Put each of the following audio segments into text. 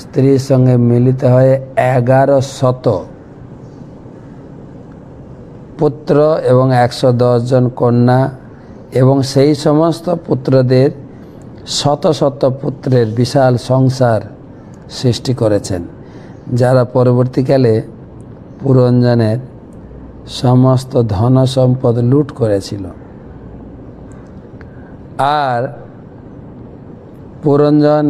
স্ত্রীর সঙ্গে মিলিত হয়ে এগারো শত পুত্র এবং একশো জন কন্যা এবং সেই সমস্ত পুত্রদের শত শত পুত্রের বিশাল সংসার সৃষ্টি করেছেন, যারা পরবর্তীকালে পুরঞ্জনের সমস্ত ধন সম্পদ লুট করেছিল। আর পুরঞ্জন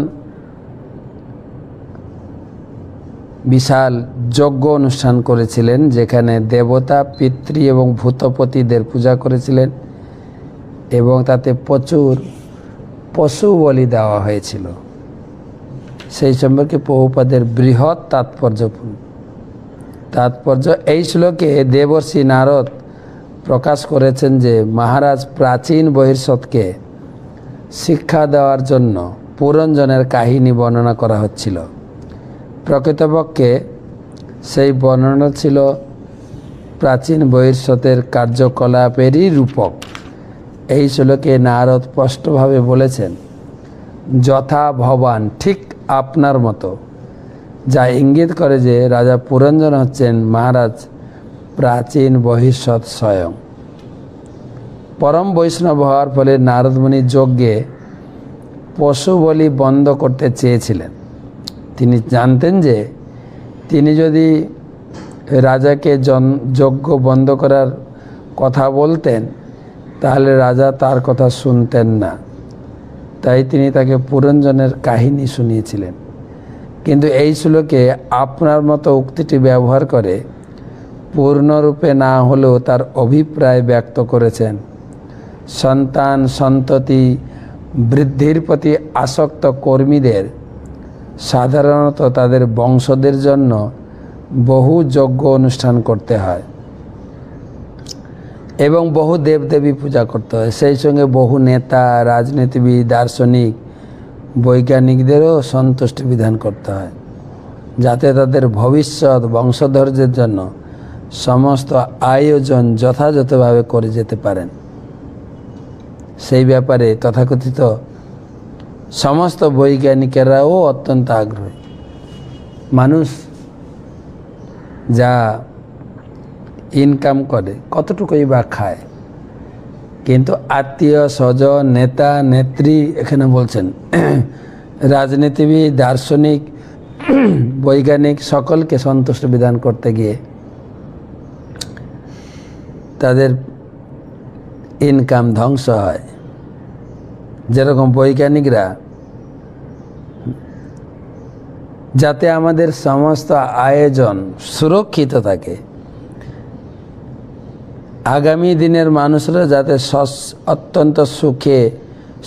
বিশাল যজ্ঞ অনুষ্ঠান করেছিলেন, যেখানে দেবতা, পিতৃ এবং ভূতপতিদের পূজা করেছিলেন এবং তাতে প্রচুর পশু বলি দেওয়া হয়েছিল। সেই সম্পর্কে বহুপাদের বৃহৎ তাৎপর্যপূর্ণ তাৎপর্য এই শ্লোকে দেবর্ষী নারদ প্রকাশ করেছেন যে, মহারাজ প্রাচীন বহির্সৎকে শিক্ষা দেওয়ার জন্য পুরঞ্জনের কাহিনী বর্ণনা করা হচ্ছিল। প্রকৃতপক্ষে সেই বর্ণনা ছিল প্রাচীন বহির্সতের কার্যকলাপেরই রূপক। এই শ্লোকে নারদ স্পষ্টভাবে বলেছেন, যথা ভবান ঠিক আপনার মতো। যা ইঙ্গিত করে যে রাজা পুরঞ্জন হচ্ছেন মহারাজ প্রাচীন বহিষ্যৎ স্বয়ং। পরম বৈষ্ণব হওয়ার ফলে নারদমণি যজ্ঞে পশু বলি বন্ধ করতে চেয়েছিলেন। তিনি জানতেন যে তিনি যদি রাজাকে জন, যজ্ঞ বন্ধ করার কথা বলতেন, তাহলে রাজা তার কথা শুনতেন না। তাই তিনি তাকে পুরঞ্জনের কাহিনী শুনিয়েছিলেন। কিন্তু এই শ্লোকে আপনার মতো উক্তিটি ব্যবহার করে পূর্ণরূপে না হলেও তার অভিপ্রায় ব্যক্ত করেছেন। সন্তান সন্ততি, বৃদ্ধির প্রতি আসক্ত কর্মীদের সাধারণত তাদের বংশদের জন্য বহু যজ্ঞ অনুষ্ঠান করতে হয় এবং বহু দেবদেবী পূজা করতে হয়। সেই সঙ্গে বহু নেতা, রাজনীতিবিদ, দার্শনিক, বৈজ্ঞানিকদেরও সন্তুষ্টি বিধান করতে হয় যাতে তাদের ভবিষ্যৎ বংশধরদের জন্য সমস্ত আয়োজন যথাযথভাবে করে যেতে পারেন। সেই ব্যাপারে তথাকথিত সমস্ত বৈজ্ঞানিকেরাও অত্যন্ত আগ্রহী। মানুষ যা ইনকাম করে, কতটুকুই বা খায়। কিন্তু আত্মীয় স্বজন, নেতা, নেত্রী এখানে বলছেন, রাজনীতিবিদ, দার্শনিক, বৈজ্ঞানিক সকলকে সন্তুষ্ট বিধান করতে গিয়ে তাদের ইনকাম ধ্বংস হয়। যেরকম বৈজ্ঞানিকরা, যাতে আমাদের সমস্ত আয়োজন সুরক্ষিত থাকে। আগামী দিনের মানুষরা যাতে অত্যন্ত সুখে,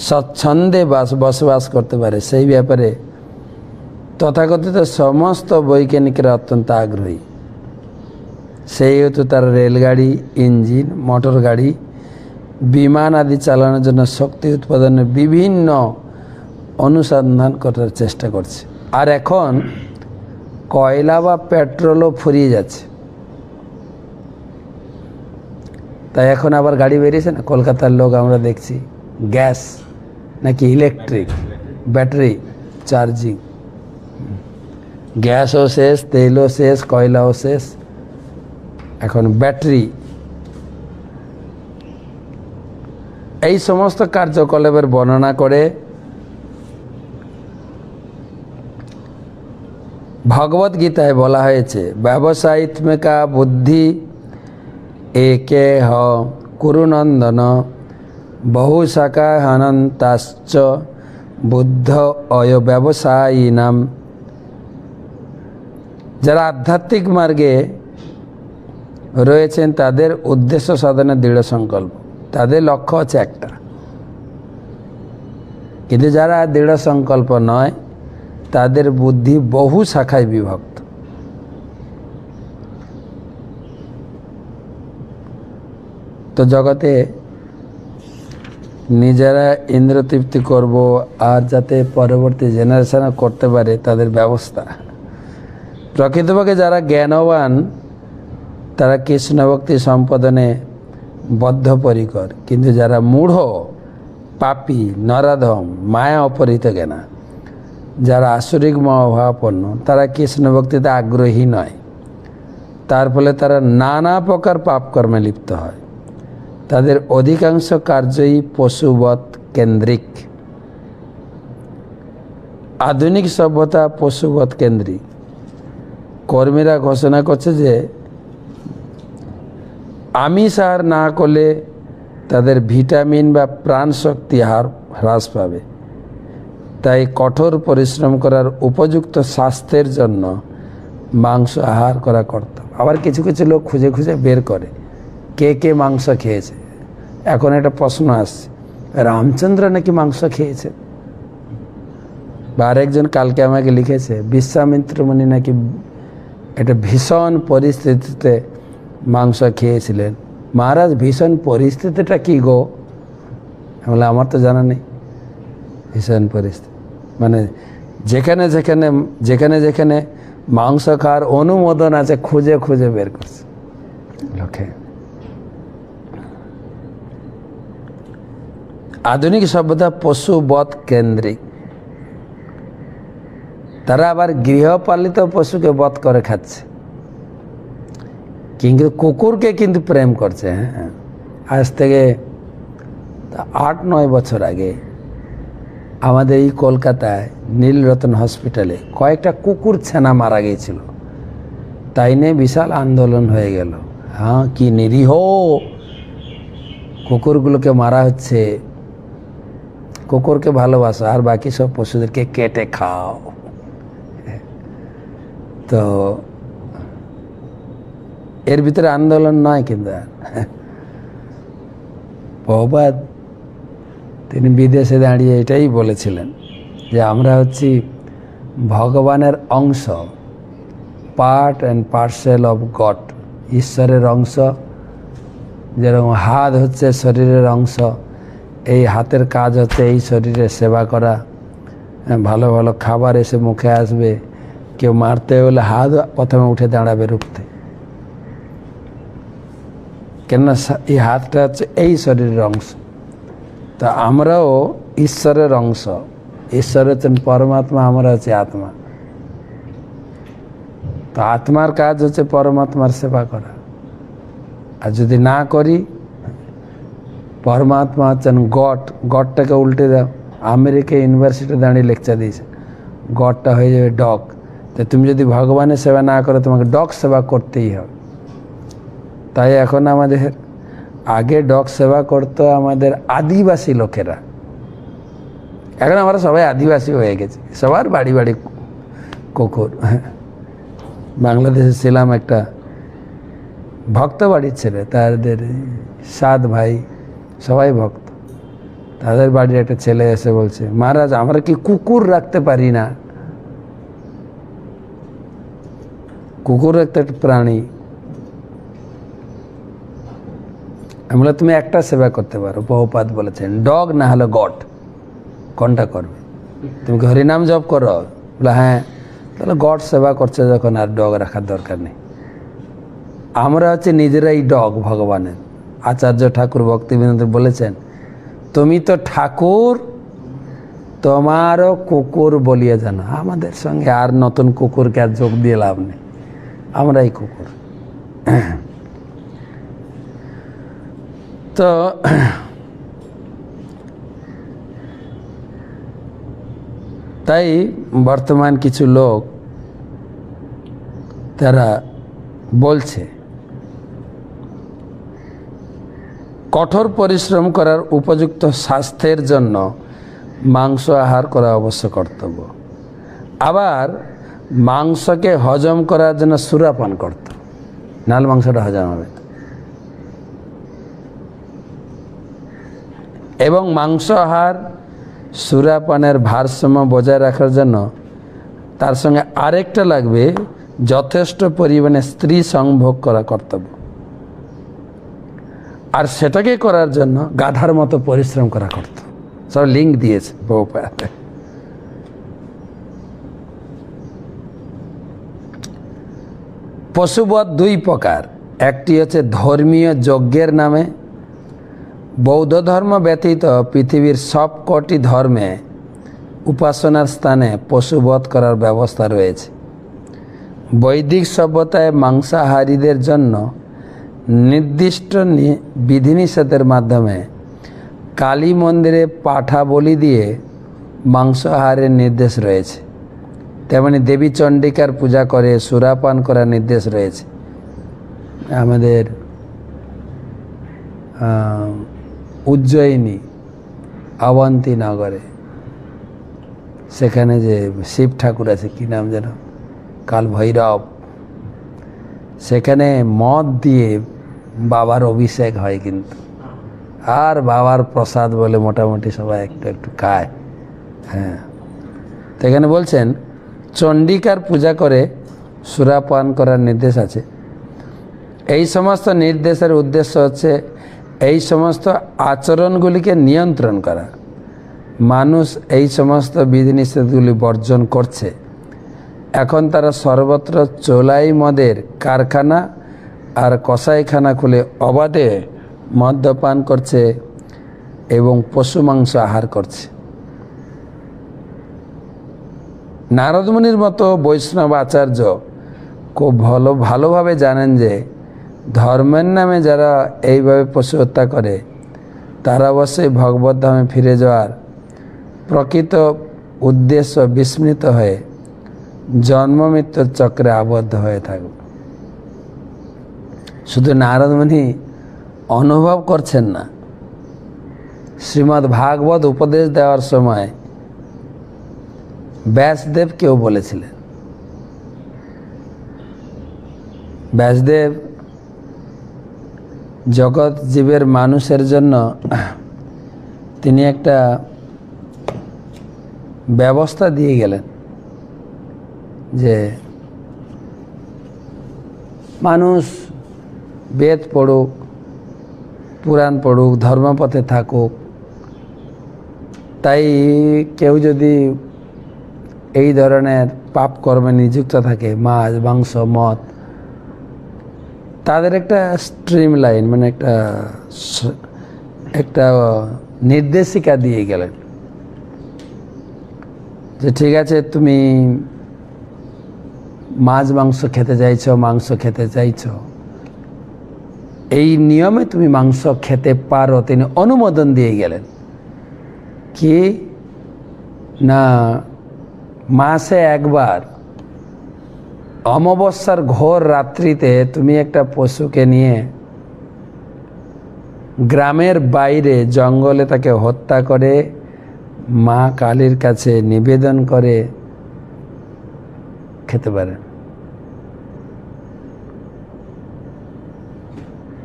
স্বচ্ছন্দে বাস, বসবাস করতে পারে, সেই ব্যাপারে তথাকথিত সমস্ত বৈজ্ঞানিকরা অত্যন্ত আগ্রহী। সেই হেতু তারা রেলগাড়ি, ইঞ্জিন মোটর গাড়ি বিমান আদি চালানোর জন্য শক্তি উৎপাদনের বিভিন্ন অনুসন্ধান করার চেষ্টা করছে। আর এখন কয়লা বা পেট্রোলও ফুরিয়ে যাচ্ছে। তাই এখন আবার গাড়ি বেরিয়েছে না? কলকাতার লোক আমরা দেখছি গ্যাস নাকি ইলেকট্রিক, ব্যাটারি চার্জিং। গ্যাসও শেষ, তেলও শেষ, কয়লাও শেষ। এখন ব্যাটারি এই সমস্ত কার্যকলাপের বর্ণনা করে ভগবত গীতায় বলা হয়েছে, ব্যবসায়িত্মিকা বুদ্ধি একে হ কুরুনন্দন বহু শাখা হনন্তাশ্চ বুদ্ধ অয় ব্যবসায়ী নাম যারা আধ্যাত্মিক মার্গে রয়েছেন, তাদের উদ্দেশ্য সাধনের দৃঢ় সংকল্প। তাদের লক্ষ্য হচ্ছে একটা। কিন্তু যারা দৃঢ় সংকল্প নয়, তাদের বুদ্ধি বহু শাখায় বিভক্ত। তো জগতে নিজেরা ইন্দ্রতৃপ্তি করব, আর যাতে পরবর্তী জেনারেশন করতে পারে তাদের ব্যবস্থা। প্রকৃতপক্ষে যারা জ্ঞানবান, তারা কৃষ্ণভক্তি সম্পাদনে বদ্ধপরিকর। কিন্তু যারা মূঢ়, পাপী, নরাধম, মায়া অপহৃত জ্ঞানা, যারা আসরিক মনোভাবাপন্ন তারা কৃষ্ণ ভক্তিতে আগ্রহী নয়। তার ফলে তারা নানা প্রকার পাপকর্মে লিপ্ত হয়। তাদের অধিকাংশ কার্যই পশুবৎ কেন্দ্রিক। আধুনিক সভ্যতা পশুবৎ কেন্দ্রিক। কর্মীরা ঘোষণা করছে যে আমিষ আহার না করলে তাদের ভিটামিন বা প্রাণ শক্তি হার হ্রাস পাবে। তাই কঠোর পরিশ্রম করার উপযুক্ত স্বাস্থ্যের জন্য মাংস আহার করা কর্তব্য। আবার কিছু কিছু লোক খুঁজে খুঁজে বের করে, কে কে মাংস খেয়েছে। এখন একটা প্রশ্ন আসছে, রামচন্দ্র নাকি মাংস খেয়েছে? বা আরেকজন কালকে আমাকে লিখেছে বিশ্বামিত্র মুনি নাকি একটা ভীষণ পরিস্থিতিতে মাংস খেয়েছিলেন। মহারাজ ভীষণ পরিস্থিতিটা কি গো? বললাম, আমার তো জানা নেই। ভীষণ পরিস্থিতি। মানে যেখানে যেখানে যেখানে যেখানে মাংস খাওয়ার অনুমোদন আছে খুঁজে খুঁজে বের করছে। লোকে আধুনিক সভ্যতা পশু বধ কেন্দ্রিক। তারা আবার গৃহপালিত পশুকে বধ করে খাচ্ছে। কিন্তু কুকুরকে কিন্তু প্রেম করছে হ্যাঁ? আজ থেকে আট, নয় বছর আগে আমাদের এই কলকাতায় নীলরতন হসপিটালে কয়েকটা কুকুর ছানা মারা গিয়েছিল। তাই নিয়ে বিশাল আন্দোলন হয়ে গেল। হ্যাঁ কি নিরীহ কুকুরগুলোকে মারা হচ্ছে। কুকুরকে ভালোবাসো, আর বাকি সব পশুদেরকে কেটে খাও। তো এর ভিতরে আন্দোলন নয় কিন্তু। প্রবাদ তিনি বিদেশে দাঁড়িয়ে এটাই বলেছিলেন যে আমরা হচ্ছি ভগবানের অংশ part and parcel of God ঈশ্বরের অংশ। যেরকম হাত হচ্ছে শরীরের অংশ, এই হাতের কাজ হচ্ছে এই শরীরের সেবা করা। ভালো ভালো খাবার এসে মুখে আসবে, কেউ মারতে হলে হাত প্রথমে উঠে দাঁড়াবে রুখতে। কেননা এই হাতটা হচ্ছে এই শরীরের অংশ। তা আমরাও ঈশ্বরের অংশ। ঈশ্বর হচ্ছেন পরমাত্মা, আমরা হচ্ছে আত্মা। তো আত্মার কাজ হচ্ছে পরমাত্মার সেবা করা। আর যদি না করি, পরমাত্মা হচ্ছেন গট গডটাকে উল্টে দাও। আমেরিকা ইউনিভার্সিটি দাঁড়িয়ে লেকচার দিয়েছে। গডটা হয়ে যাবে ডগ। তো তুমি যদি ভগবানের সেবা না করো, তোমাকে ডগ সেবা করতেই হবে। তাই এখন আমাদের আগে ডগ সেবা করতো আমাদের আদিবাসী লোকেরা। এখন আমরা সবাই আদিবাসী হয়ে গেছি। সবার বাড়ি বাড়ি কুকুর। বাংলাদেশে ছিলাম একটা ভক্ত বাড়ির ছেলে, তাদের সাত ভাই, সবাই ভক্ত। তাদের বাড়ির একটা ছেলে এসে বলছে, মহারাজ, আমরা কি কুকুর রাখতে পারি না? কুকুর একটা প্রাণী বললাম, তুমি একটা সেবা করতে পারো বহুপাত বলেছেন ডগ না হলে গড কোনটা করবে? তুমি কি হরিনাম জপ করো? বলে হ্যাঁ। তাহলে গড সেবা করছে যখন আর ডগ রাখার দরকার নেই। আমরা হচ্ছে নিজেরাই ডগ ভগবানের। আচার্য ঠাকুর ভক্তিবিনোদ বলেছেন তুমি তো ঠাকুর তোমারও কুকুর বলিয়ে জানো। আমাদের সঙ্গে আর নতুন কুকুরকে আর যোগ দিয়ে লাভ নেই। আমরাই কুকুর। তো তাই বর্তমান কিছু লোক তারা বলছে, কঠোর পরিশ্রম করার উপযুক্ত স্বাস্থ্যের জন্য মাংস আহার করা অবশ্য কর্তব্য। আবার মাংসকে হজম করার জন্য সুরাপান করত। নাল মাংসটা হজম হবে। এবং মাংস আহার সুরাপানের ভারসাম্য বজায় রাখার জন্য তার সঙ্গে আরেকটা লাগবে, যথেষ্ট পরিমাণে স্ত্রী সংভোগ করা কর্তব্য। আর সেটাকে করার জন্য গাধার মতো পরিশ্রম করা কর্তব্য। সব লিঙ্ক দিয়েছে বহুপাতে পশুবধ দুই প্রকার। একটি হচ্ছে ধর্মীয় যজ্ঞের নামে বৌদ্ধ ধর্ম ব্যতীত পৃথিবীর সবকটি ধর্মে উপাসনার স্থানে পশুবধ করার ব্যবস্থা রয়েছে। বৈদিক সভ্যতায় মাংসাহারীদের জন্য নির্দিষ্ট বিধিনিষেধের মাধ্যমে কালী মন্দিরে পাঠা বলি দিয়ে মাংসাহারের নির্দেশ রয়েছে। তেমনি দেবী চণ্ডিকার পূজা করে সুরাপান করার নির্দেশ রয়েছে। আমাদের উজ্জয়িনী অবন্তী নগরে। সেখানে যে শিব ঠাকুর আছে, কি নাম যেন? কাল ভৈরব সেখানে মদ দিয়ে বাবার অভিষেক হয় কিন্তু। আর বাবার প্রসাদ বলে মোটামুটি সবাই একটু একটু খায়। হ্যাঁ। তো এখানে বলছেন, চণ্ডিকার পূজা করে সুরাপান করার নির্দেশ আছে। এই সমস্ত নির্দেশের উদ্দেশ্য হচ্ছে এই সমস্ত আচরণগুলিকে নিয়ন্ত্রণ করা। মানুষ এই সমস্ত বিধিনিষেধগুলি বর্জন করছে। এখন তারা সর্বত্র চোলাই মদের কারখানা আর কসাইখানা খুলে অবাধে মদ্যপান করছে এবং পশু মাংস আহার করছে। নারদমুনির মতো বৈষ্ণব আচার্য খুব ভালো ভালোভাবে জানেন যে ধর্মের নামে যারা এইভাবে পশু হত্যা করে, তারা অবশ্যই ভগবত ধামে ফিরে যাওয়ার প্রকৃত উদ্দেশ্য বিস্মৃত হয়ে জন্ম মৃত্যুর চক্রে আবদ্ধ হয়ে থাকবে। শুধু নারদমণি অনুভব করছেন না। শ্রীমদ্ ভাগবত উপদেশ দেওয়ার সময় ব্যাসদেব কেউ বলেছিলেন। ব্যাসদেব জগৎ জীবের মানুষের জন্য তিনি একটা ব্যবস্থা দিয়ে গেলেন যে মানুষ বেদ পড়ুক, পুরাণ পড়ুক, ধর্মপথে থাকুক। তাই কেউ যদি এই ধরনের পাপ কর্মে নিযুক্ত থাকে, মাছ, মাংস, মদ তাদের একটা স্ট্রিম লাইন মানে একটা একটা নির্দেশিকা দিয়ে গেলেন। যে ঠিক আছে, তুমি মাছ, মাংস খেতে চাইছো, মাংস খেতে চাইছো। এই নিয়মে তুমি মাংস খেতে পারো, তিনি অনুমোদন দিয়ে গেলেন। কি? না, মাসে একবার অমাবস্যার ঘোর রাত্রিতে তুমি একটা পশুকে নিয়ে গ্রামের বাইরে জঙ্গলে তাকে হত্যা করে মা কালীর কাছে নিবেদন করে খেতে পারেন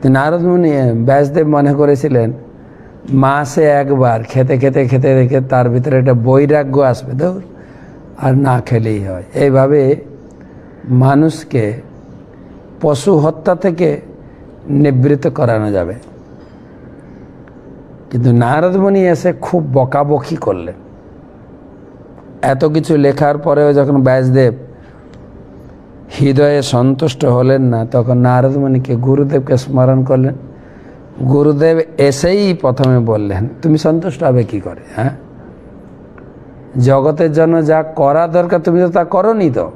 তো নারদ মুনি ব্যাসদেব মনে করেছিলেন মাসে একবার খেতে খেতে খেতে খেতে তার ভিতরে একটা বৈরাগ্য আসবে দৌড় আর না খেলেই হয়। এইভাবে মানুষকে পশু হত্যা থেকে নিবৃত্ত করানো যাবে। কিন্তু নারদমণি এসে খুব বকাবকি করলেন। এত কিছু লেখার পরেও যখন ব্যাসদেব হৃদয়ে সন্তুষ্ট হলেন না, তখন নারদমণিকে গুরুদেবকে স্মরণ করলেন। গুরুদেব এসেই প্রথমে বললেন, তুমি সন্তুষ্ট হবে কি করে হ্যাঁ? জগতের জন্য যা করা দরকার, তুমি তো তা করনি তো।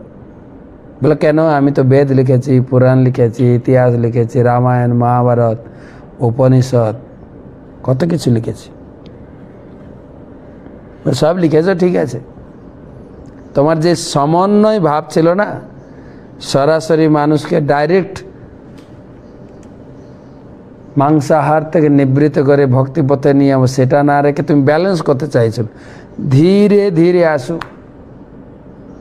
বলে, কেন? আমি তো বেদ লিখেছি, পুরাণ লিখেছি, ইতিহাস লিখেছি, রামায়ণ, মহাভারত, উপনিষদ, কত কিছু লিখেছি। সব লিখেছো? ঠিক আছে। তোমার যে সমন্বয় ভাব ছিল না, সরাসরি মানুষকে ডাইরেক্ট মাংসাহার থেকে নিবৃত্ত করে ভক্তিপথে নিয়ে সেটা না রেখে তুমি ব্যালেন্স করতে চাইছো। ধীরে ধীরে আসুক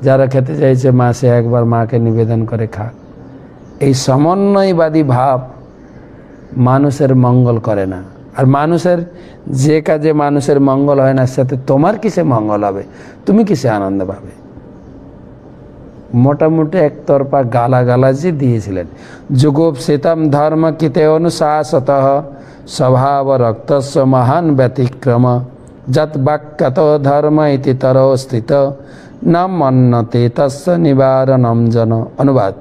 যারা খেতে চাইছে মাসে একবার মাকে নিবেদন করে খাক। এই সমন্বয়বাদী ভাব মানুষের মঙ্গল করে না। আর মানুষের যে কাজে মানুষের মঙ্গল হয় না সাথে তোমার কিসে মঙ্গল হবে? তুমি কিসে আনন্দ পাবে? মোটামুটি একতরফা গালাগালাজি দিয়েছিলেন। যুগোপ শীতম ধর্ম কিতে অনুশাসত, স্বভাব রক্তস্ব মহান ব্যতিক্রম যত বাক্যত ধর্ম ইতি তর স্থিত ন মন্নতে, তস্য নিবারণম জন অনুবাদ।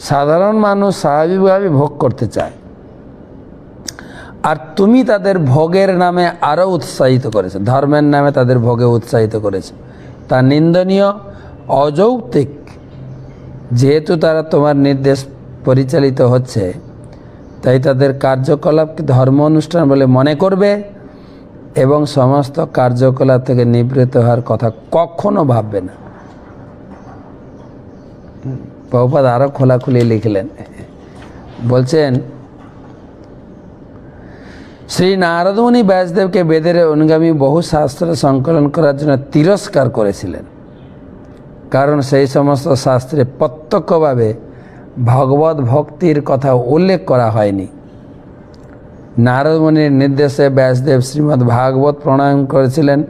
সাধারণ মানুষ স্বাভাবিকভাবে ভোগ করতে চায়। আর তুমি তাদের ভোগের নামে আরও উৎসাহিত করেছ। ধর্মের নামে তাদের ভোগে উৎসাহিত করেছ। তা নিন্দনীয়, অযৌক্তিক। যেহেতু তারা তোমার নির্দেশ পরিচালিত হচ্ছে, তাই তাদের কার্যকলাপকে ধর্ম অনুষ্ঠান বলে মনে করবে। এবং সমস্ত কার্যকলাপ থেকে নিবৃত্ত হওয়ার কথা কখনো ভাববে না। বহুপাদ আরও খোলাখুলি লিখলেন, বলছেন, শ্রী নারদমণি ব্যাসদেবকে বেদের অনুগামী বহু শাস্ত্র সংকলন করার জন্য তিরস্কার করেছিলেন। কারণ সেই সমস্ত শাস্ত্রে প্রত্যক্ষভাবে ভগবত ভক্তির কথা উল্লেখ করা হয়নি। নারদমণির নির্দেশে ব্যাসদেব শ্রীমদ্ ভাগবত প্রণয়ন করেছিলেন।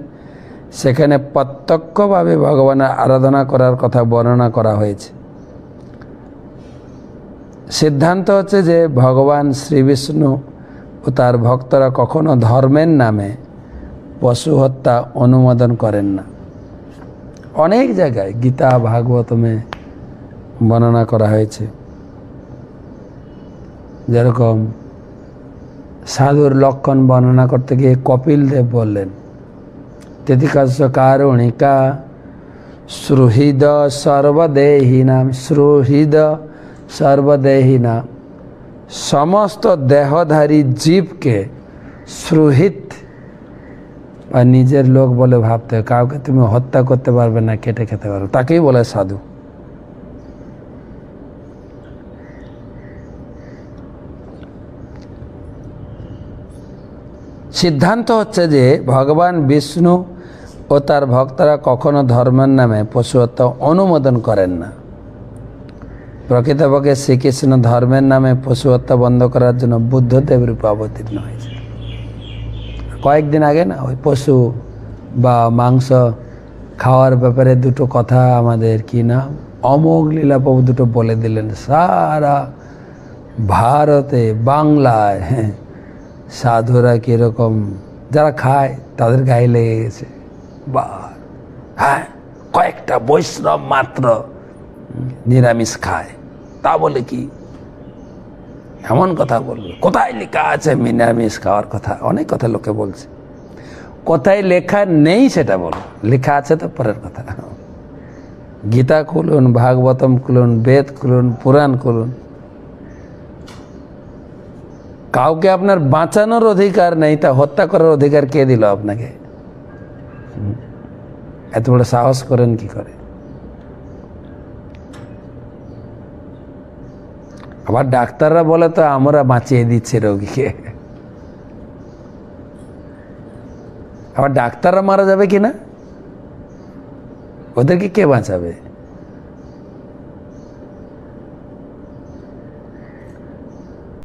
সেখানে প্রত্যক্ষভাবে ভগবানের আরাধনা করার কথা বর্ণনা করা হয়েছে। সিদ্ধান্ত হচ্ছে যে ভগবান শ্রী বিষ্ণু ও তার ভক্তরা কখনো ধর্মের নামে পশু হত্যা অনুমোদন করেন না। অনেক জায়গায় গীতা, ভাগবতমে বর্ণনা করা হয়েছে। যেরকম সাধুর লক্ষণ বর্ণনা করতে গিয়ে কপিল দেব বললেন তেতিকাশ্য কারণিকা শ্রুহিদ সর্বদেহিনাম শ্রুহিদ সর্বদেহিনাম। সমস্ত দেহধারী জীবকে শ্রুহিত। বা নিজের লোক বলে ভাবতে। কাউকে তুমি হত্যা করতে পারবে না, কেটে খেতে পারবে। তাকেই বলে সাধু। সিদ্ধান্ত হচ্ছে যে ভগবান বিষ্ণু ও তার ভক্তরা কখনো ধর্মের নামে পশু অনুমোদন করেন না। প্রকৃতপক্ষে শ্রীকৃষ্ণ ধর্মের নামে পশু বন্ধ করার জন্য বুদ্ধদেব রূপে অবতীর্ণ হয়েছে। কয়েকদিন আগে না ওই পশু বা মাংস খাওয়ার ব্যাপারে দুটো কথা আমাদের কি না অমোঘ লীলাপ্রভু দুটো বলে দিলেন, সারা ভারতে, বাংলায় হ্যাঁ সাধুরা কীরকম যারা খায়, তাদের গায়ে লেগে গেছে। বা হ্যাঁ কয়েকটা বৈষ্ণব মাত্র নিরামিষ খায়। তা বলে কি? এমন কথা বলবে। কোথায় লেখা আছে নিরামিষ খাওয়ার কথা? অনেক কথা লোকে বলছে। কোথায় লেখা নেই সেটা বলো। লেখা আছে তো পরের কথা। গীতা খুলুন, ভাগবতম খুলুন, বেদ খুলুন, পুরাণ খুলুন। কাউকে আপনার বাঁচানোর অধিকার নেই, তা হত্যা করার অধিকার কে দিল আপনাকে? এত বড় সাহস করেন কি করে? আবার ডাক্তাররা বলে তো আমরা বাঁচিয়ে দিচ্ছি রোগীকে। আবার ডাক্তাররা মারা যাবে কি না ওদেরকে কে বাঁচাবে?